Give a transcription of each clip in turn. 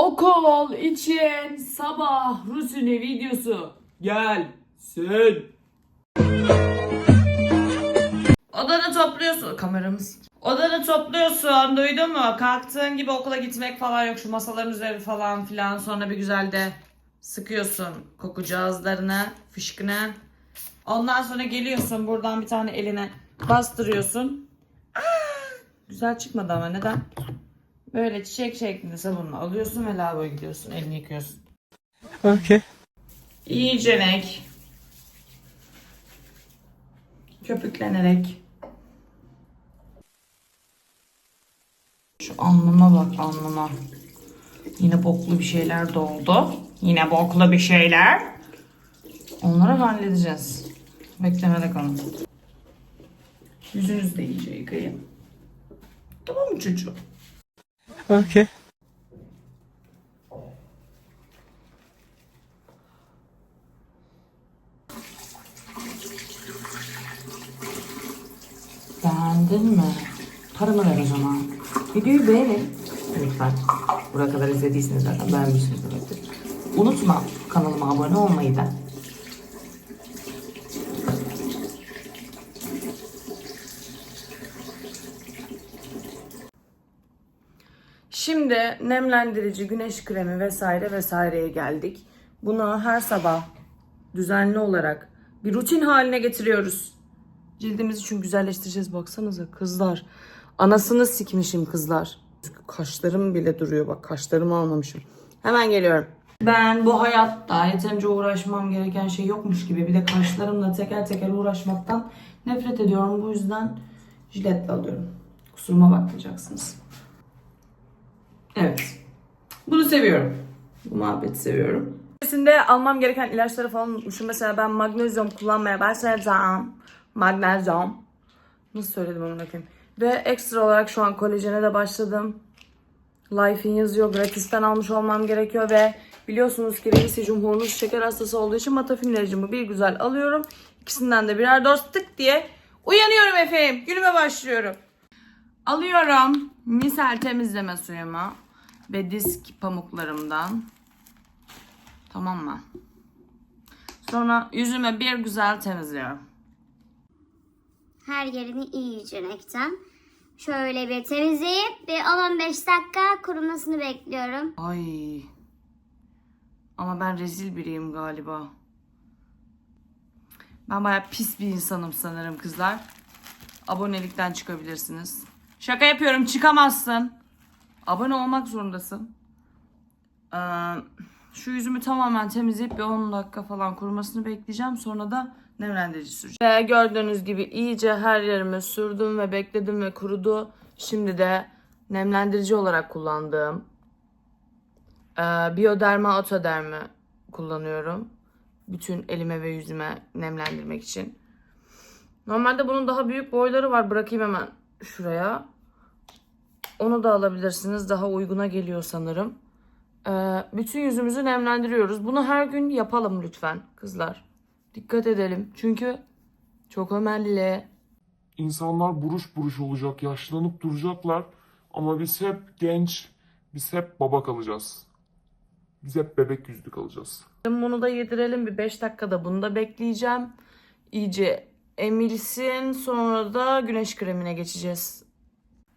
Okul için sabah rutini videosu gelsin. Odanı topluyorsun. Kameramız. Odanı topluyorsun. Duydun mu? Kalktığın gibi okula gitmek falan yok. Şu masaların üzeri falan filan. Sonra bir güzel de sıkıyorsun koku cihazlarını, fışkını. Ondan sonra geliyorsun buradan bir tane eline bastırıyorsun. Aa, güzel çıkmadı ama neden? Böyle çiçek şeklinde sabunla alıyorsun ve lavaboya gidiyorsun. Elini yıkıyorsun. Okay. İyicenek. Köpüklenerek. Şu alnıma bak alnıma. Yine boklu bir şeyler doldu. Yine boklu bir şeyler. Onları halledeceğiz. Beklemede kalın. Yüzünüzü de iyice yıkayın. Tamam mı çocuğum? Okay. Beğendin mi? Paramı ver o zaman. Videoyu beğenin. Lütfen. Buraya kadar izlediyseniz zaten beğenmişsiniz demektir. Unutma kanalıma abone olmayı da. Şimdi nemlendirici, güneş kremi vesaire vesaireye geldik. Bunu her sabah düzenli olarak bir rutin haline getiriyoruz. Cildimizi çünkü güzelleştireceğiz baksanıza kızlar. Anasını sikmişim kızlar. Kaşlarım bile duruyor bak kaşlarımı almamışım. Hemen geliyorum. Ben bu hayatta yeterince uğraşmam gereken şey yokmuş gibi bir de kaşlarımla teker teker uğraşmaktan nefret ediyorum. Bu yüzden jiletle alıyorum. Kusuruma bakmayacaksınız. Evet. Bunu seviyorum. Bu muhabbeti seviyorum. İçerisinde almam gereken ilaçları falan unutmuşum. Mesela ben magnezyum kullanmaya başlayacağım. Magnezyum. Nasıl söyledim onu bakayım. Ve ekstra olarak şu an kolajene de başladım. Life'in yazıyor. Gratis'ten almış olmam gerekiyor ve biliyorsunuz ki reisi cumhurumuz şeker hastası olduğu için matafin ilacımı bir güzel alıyorum. İkisinden de birer doz tık diye uyanıyorum efendim. Günüme başlıyorum. Alıyorum misel temizleme suyumu ve disk pamuklarımdan. Tamam mı? Sonra yüzüme bir güzel temizliyorum. Her yerini iyice renkten. Şöyle bir temizleyip bir 10-15 dakika kurumasını bekliyorum. Ay. Ama ben rezil biriyim galiba. Ben baya pis bir insanım sanırım kızlar. Abonelikten çıkabilirsiniz. Şaka yapıyorum çıkamazsın. Abone olmak zorundasın. Ee, şu yüzümü tamamen temizleyip bir 10 dakika falan kurumasını bekleyeceğim. Sonra da nemlendirici süreceğim. Ve gördüğünüz gibi iyice her yerime sürdüm ve bekledim ve kurudu. Şimdi de nemlendirici olarak kullandığım ee, Bioderma Otodermi kullanıyorum. Bütün elime ve yüzüme nemlendirmek için. Normalde bunun daha büyük boyları var. Bırakayım hemen şuraya. Onu da alabilirsiniz. Daha uyguna geliyor sanırım. Ee, bütün yüzümüzü nemlendiriyoruz. Bunu her gün yapalım lütfen kızlar. Dikkat edelim. Çünkü çok önemli. İnsanlar buruş buruş olacak, yaşlanıp duracaklar. Ama biz hep genç, biz hep baba kalacağız. Biz hep bebek yüzlü kalacağız. Bunu da yedirelim. Bir 5 dakikada bunu da bekleyeceğim. İyice emilsin. Sonra da güneş kremine geçeceğiz.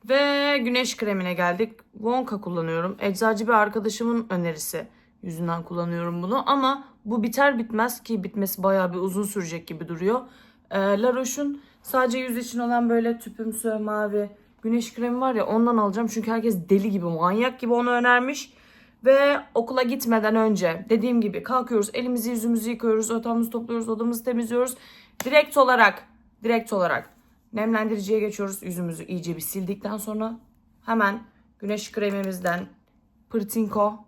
Ve güneş kremine geldik. Wonka kullanıyorum. Eczacı bir arkadaşımın önerisi yüzünden kullanıyorum bunu. Ama bu biter bitmez ki bitmesi bayağı bir uzun sürecek gibi duruyor. Ee, La Roche'un sadece yüz için olan böyle tüpümsü mavi güneş kremi var ya ondan alacağım. Çünkü herkes deli gibi manyak gibi onu önermiş. Ve okula gitmeden önce dediğim gibi kalkıyoruz elimizi yüzümüzü yıkıyoruz otağımızı topluyoruz odamızı temizliyoruz. Direkt olarak direkt olarak nemlendiriciye geçiyoruz yüzümüzü iyice bir sildikten sonra hemen güneş kremimizden Pırtinko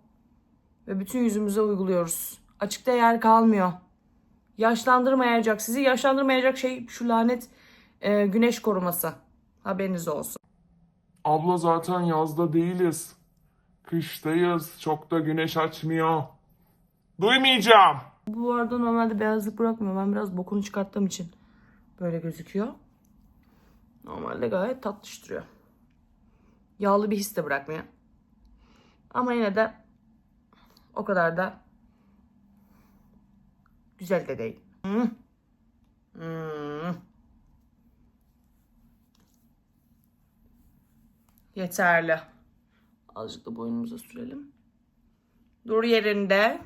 ve bütün yüzümüze uyguluyoruz. Açıkta yer kalmıyor. Yaşlandırmayacak sizi yaşlandırmayacak şey şu lanet e, güneş koruması. Haberiniz olsun. Abla zaten yazda değiliz. Kıştayız. Çok da güneş açmıyor. Duymayacağım. Bu arada normalde beyazlık bırakmıyor. Ben biraz bokunu çıkarttığım için böyle gözüküyor. Normalde gayet tatlış duruyor. Yağlı bir his de bırakmıyor. Ama yine de O kadar da güzel de değil. Hmm. Hmm. Yeterli. Azıcık da boynumuza sürelim. Dur yerinde.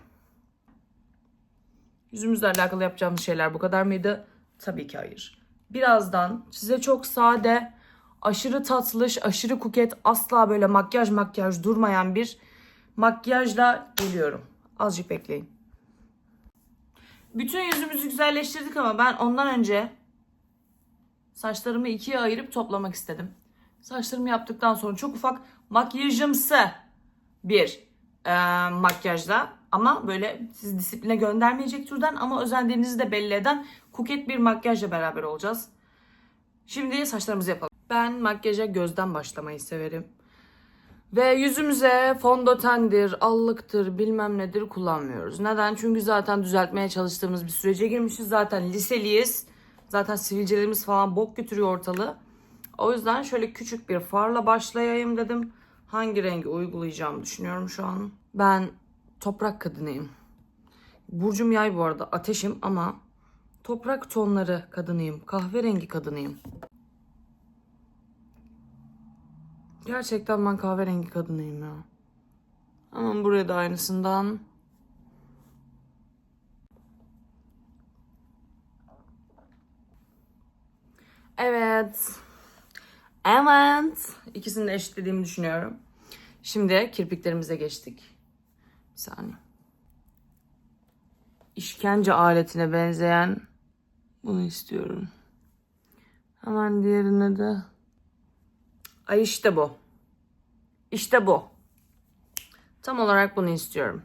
Yüzümüzle alakalı yapacağımız şeyler bu kadar mıydı? Tabii ki hayır. Birazdan size çok sade, aşırı tatlış, aşırı kuket, asla böyle makyaj makyaj durmayan bir makyajla geliyorum. Azıcık bekleyin. Bütün yüzümüzü güzelleştirdik ama ben ondan önce saçlarımı ikiye ayırıp toplamak istedim. Saçlarımı yaptıktan sonra çok ufak makyajımsı bir e, makyajla ama böyle sizi disipline göndermeyecek türden ama özendiğinizi de belli eden kuket bir makyajla beraber olacağız. Şimdi saçlarımızı yapalım. Ben makyaja gözden başlamayı severim. Ve yüzümüze fondötendir, allıktır, bilmem nedir kullanmıyoruz. Neden? Çünkü zaten düzeltmeye çalıştığımız bir sürece girmişiz. Zaten liseliyiz. Zaten sivilcelerimiz falan bok götürüyor ortalığı. O yüzden şöyle küçük bir farla başlayayım dedim. Hangi rengi uygulayacağımı düşünüyorum şu an. Ben toprak kadınıyım. Burcum yay bu arada. Ateşim ama toprak tonları kadınıyım. Kahverengi kadınıyım. Gerçekten ben kahverengi kadınıyım ya. Ama buraya da aynısından. Evet. Evet. İkisini de eşitlediğimi düşünüyorum. Şimdi kirpiklerimize geçtik. Saniye. İşkence aletine benzeyen bunu istiyorum. Hemen diğerine de. Ay işte bu. İşte bu. Tam olarak bunu istiyorum.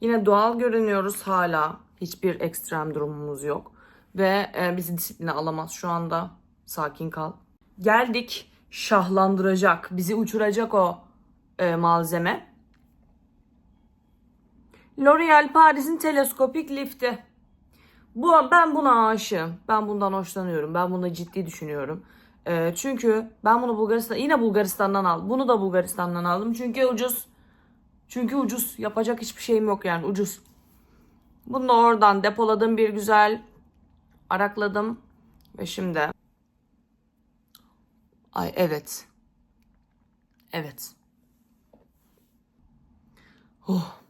Yine doğal görünüyoruz hala. Hiçbir ekstrem durumumuz yok. Ve e, bizi disipline alamaz şu anda. Sakin kal. Geldik şahlandıracak, bizi uçuracak o e, malzeme. L'Oreal Paris'in teleskopik lifti. Bu, ben buna aşığım. Ben bundan hoşlanıyorum. Ben bunu ciddi düşünüyorum. Ee, çünkü ben bunu Bulgaristan yine Bulgaristan'dan aldım. Bunu da Bulgaristan'dan aldım. Çünkü ucuz. Çünkü ucuz. Yapacak hiçbir şeyim yok yani ucuz. Bunu da oradan depoladım bir güzel. Arakladım. Ve şimdi. Ay evet. Evet. Oh.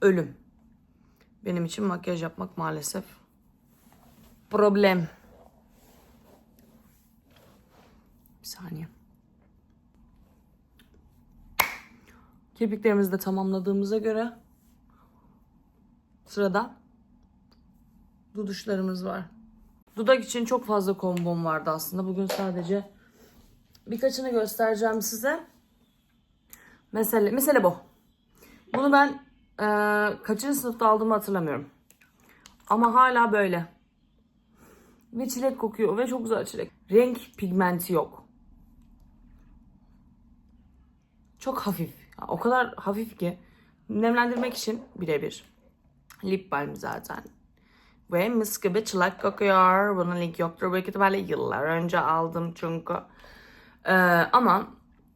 Ölüm. Benim için makyaj yapmak maalesef problem. Bir saniye. Kirpiklerimizi de tamamladığımıza göre sırada duduşlarımız var. Dudak için çok fazla kombom vardı aslında. Bugün sadece birkaçını göstereceğim size. Mesele, mesele bu. Bunu ben eee kaçıncı sınıfta aldığımı hatırlamıyorum. Ama hala böyle. Ve çilek kokuyor ve çok güzel çilek. Renk pigmenti yok. Çok hafif. O kadar hafif ki nemlendirmek için birebir. Lip balm zaten. Ve mis gibi çilek kokuyor. Bunun link yoktur. Büyük ihtimalle yıllar önce aldım çünkü. Ee, ama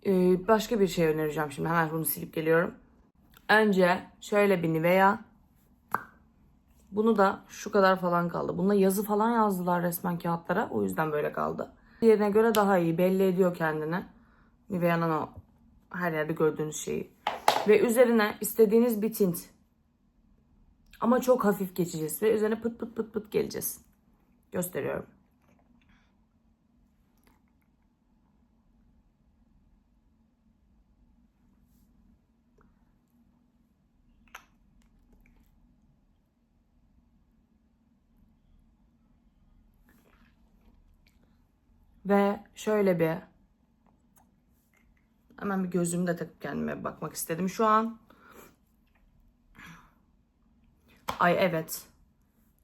e, başka bir şey önereceğim şimdi. Hemen bunu silip geliyorum. Önce şöyle bir Nivea. Bunu da şu kadar falan kaldı. Bununla yazı falan yazdılar resmen kağıtlara. O yüzden böyle kaldı. Diğerine göre daha iyi. Belli ediyor kendini. Nivea'nın o her yerde gördüğünüz şeyi. Ve üzerine istediğiniz bir tint. Ama çok hafif geçeceğiz. Ve üzerine pıt pıt pıt pıt geleceğiz. Gösteriyorum. Ve şöyle bir hemen bir gözümü de takıp kendime bakmak istedim şu an. Ay evet.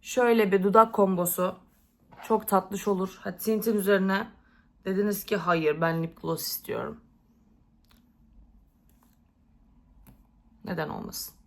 Şöyle bir dudak kombosu. Çok tatlış olur. Ha, tintin üzerine dediniz ki hayır ben lip gloss istiyorum. Neden olmasın?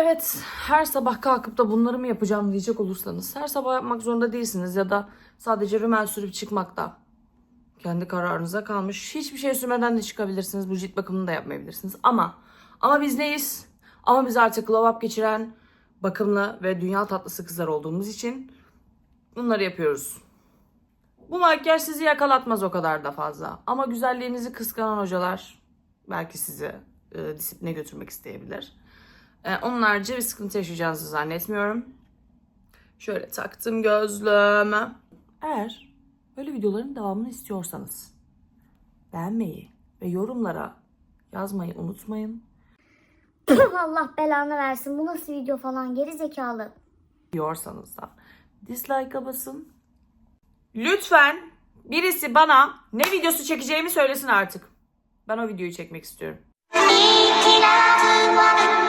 Evet, her sabah kalkıp da bunları mı yapacağım diyecek olursanız her sabah yapmak zorunda değilsiniz ya da sadece rümel sürüp çıkmak da kendi kararınıza kalmış. Hiçbir şey sürmeden de çıkabilirsiniz. Bu cilt bakımını da yapmayabilirsiniz. Ama ama biz neyiz? Ama biz artık glow up geçiren bakımlı ve dünya tatlısı kızlar olduğumuz için bunları yapıyoruz. Bu makyaj sizi yakalatmaz o kadar da fazla. Ama güzelliğinizi kıskanan hocalar belki sizi e, disipline götürmek isteyebilir. E, onun harici bir sıkıntı yaşayacağınızı zannetmiyorum. Şöyle taktım gözlüğümü. Eğer böyle videoların devamını istiyorsanız beğenmeyi ve yorumlara yazmayı unutmayın. Allah belanı versin. Bu nasıl video falan geri zekalı. Diyorsanız da dislike'a basın. Lütfen birisi bana ne videosu çekeceğimi söylesin artık. Ben o videoyu çekmek istiyorum. リキラズは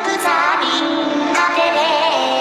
ブザリンが出で